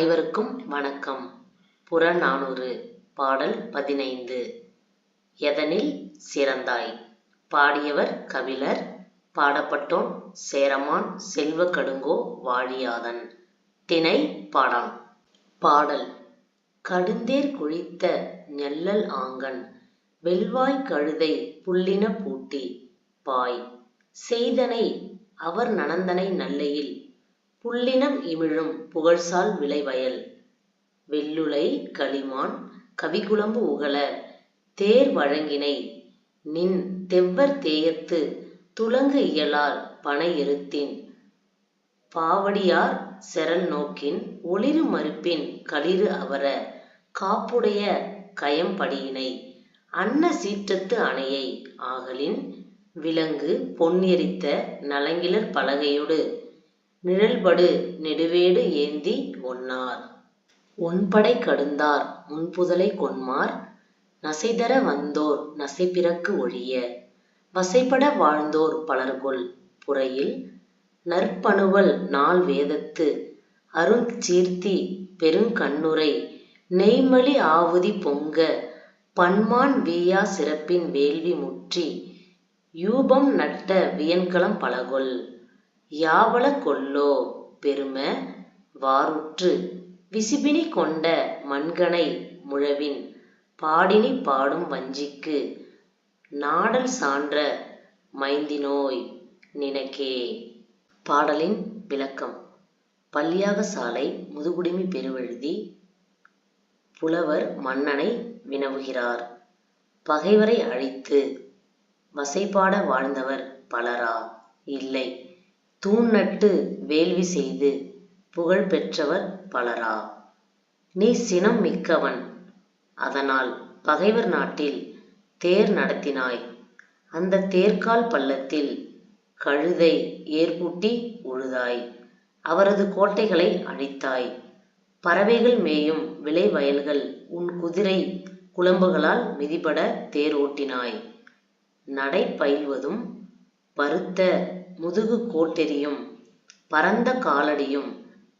அனைவருக்கும் வணக்கம். புறநானூறு பாடல் பதினைந்து. எதனில் சிறந்தாய்? பாடியவர் கபிலர் பாடப்பட்டோன் சேரமான் செல்வ கடுங்கோ வாழியாதன். திணை பாடான் பாடல். கடுந்தேர் குழித்த நெல்லல் ஆங்கன் வெல்வாய் கழுதை புல்லின பூட்டி. பாய். செய்தனை அவர் நனந்தனை நல்லையில் புல்லினம் இமிழும் புகழ்சால் விளைவயல். வெள்ளுலை கலிமான் கவிகுலம்பு உகல தேர் வழங்கினை. நின் தெவ்வர் தேயத்து துலங்கு இயலார் பனை எருத்தின். பாவடியார் செரல் நோக்கின் ஒளிரு மறுப்பின் களிறு அவர காப்புடைய கயம்படியினை. அன்ன சீற்றத்து அணையை ஆகலின் விலங்கு பொன்னெரித்த நலங்கிலர் பலகையொடு நிழல்படு நெடுவேடு ஏந்தி ஒன்னார் ஒன்படை கடுந்தார் முன்புதலை கொன்மார். நசைதர வந்தோர் நசைபிறக்கு ஒழிய. வசைபட வாழ்ந்தோர் பலர்கொல் புறையில். நற்பணுவல் நால் வேதத்து அருஞ்சீர்த்தி பெருங்கண்ணுரை. நெய்மலி ஆவுதி பொங்க பன்மான் வீயா சிறப்பின் வேள்வி முற்றி. யூபம் நட்ட வியன்கலம் பலகொல் யாவல கொல்லோ? பெரும வாருற்று. விசிபினி கொண்ட மண்கனை முழவின் பாடினி பாடும் வஞ்சிக்கு நாடல் சான்ற மைந்தினோய் நினக்கே. பாடலின் விளக்கம். பல்யாக சாலை முதுகுடுமி பெருவெழுதி புலவர் மன்னனை வினவுகிறார். பகைவரை அழித்து வசைபாட வாழ்ந்தவர் பலரா? இல்லை. தூண் நட்டு வேள்வி செய்து புகழ் பெற்றவர் பலரா. நீ சினம் மிக்கவன். அதனால் பகைவர் நாட்டில் தேர் நடத்தினாய். அந்த தேர்கால் பள்ளத்தில் கழுதை ஏர்பூட்டி உழுதாய். அவரது கோட்டைகளை அழித்தாய். பறவைகள் மேயும் விளை வயல்கள் உன் குதிரை குளம்புகளால் மிதிபட தேர் ஓட்டினாய் நடை பயில்வதும் பருத்த முதுகு கோட்டெரியும் பரந்த காலடியும்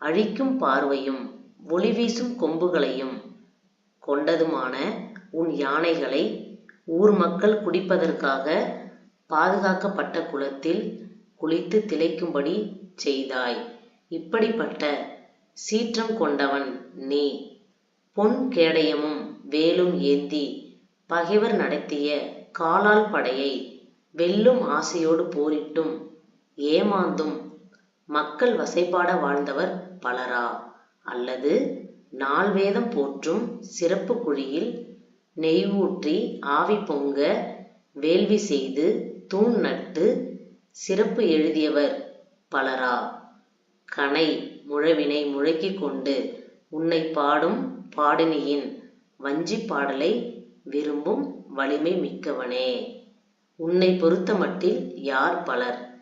அழிக்கும் பார்வையும் ஒளி வீசும் கொம்புகளையும் கொண்டதுமான உன் யானைகளை ஊர் மக்கள் குடிப்பதற்காக பாதுகாக்கப்பட்ட குளத்தில் குளித்து திளைக்கும்படி செய்தாய். இப்படிப்பட்ட சீற்றம் கொண்டவன் நீ. பொன் கேடயமும் வேலும் ஏந்தி பகைவர் நடத்திய காலால் படையை வெல்லும் ஆசையோடு போரிட்டும் ஏமாந்தும். மக்கள் வசைபாட வாழ்ந்தவர் பலரா? அல்லது நால்வேதம் போற்றும் சிறப்பு குழியில் நெய் ஊற்றி ஆவி பொங்க வேள்வி செய்து தூண் நட்டு சிறப்பு எழுதியவர் பலரா? கனை முழவினை முழக்கிக் கொண்டு உன்னை பாடும் பாடினியின் வஞ்சிப் பாடலை விரும்பும் வலிமை மிக்கவனே. உன்னை பொறுத்தமட்டில் யார் பலர்?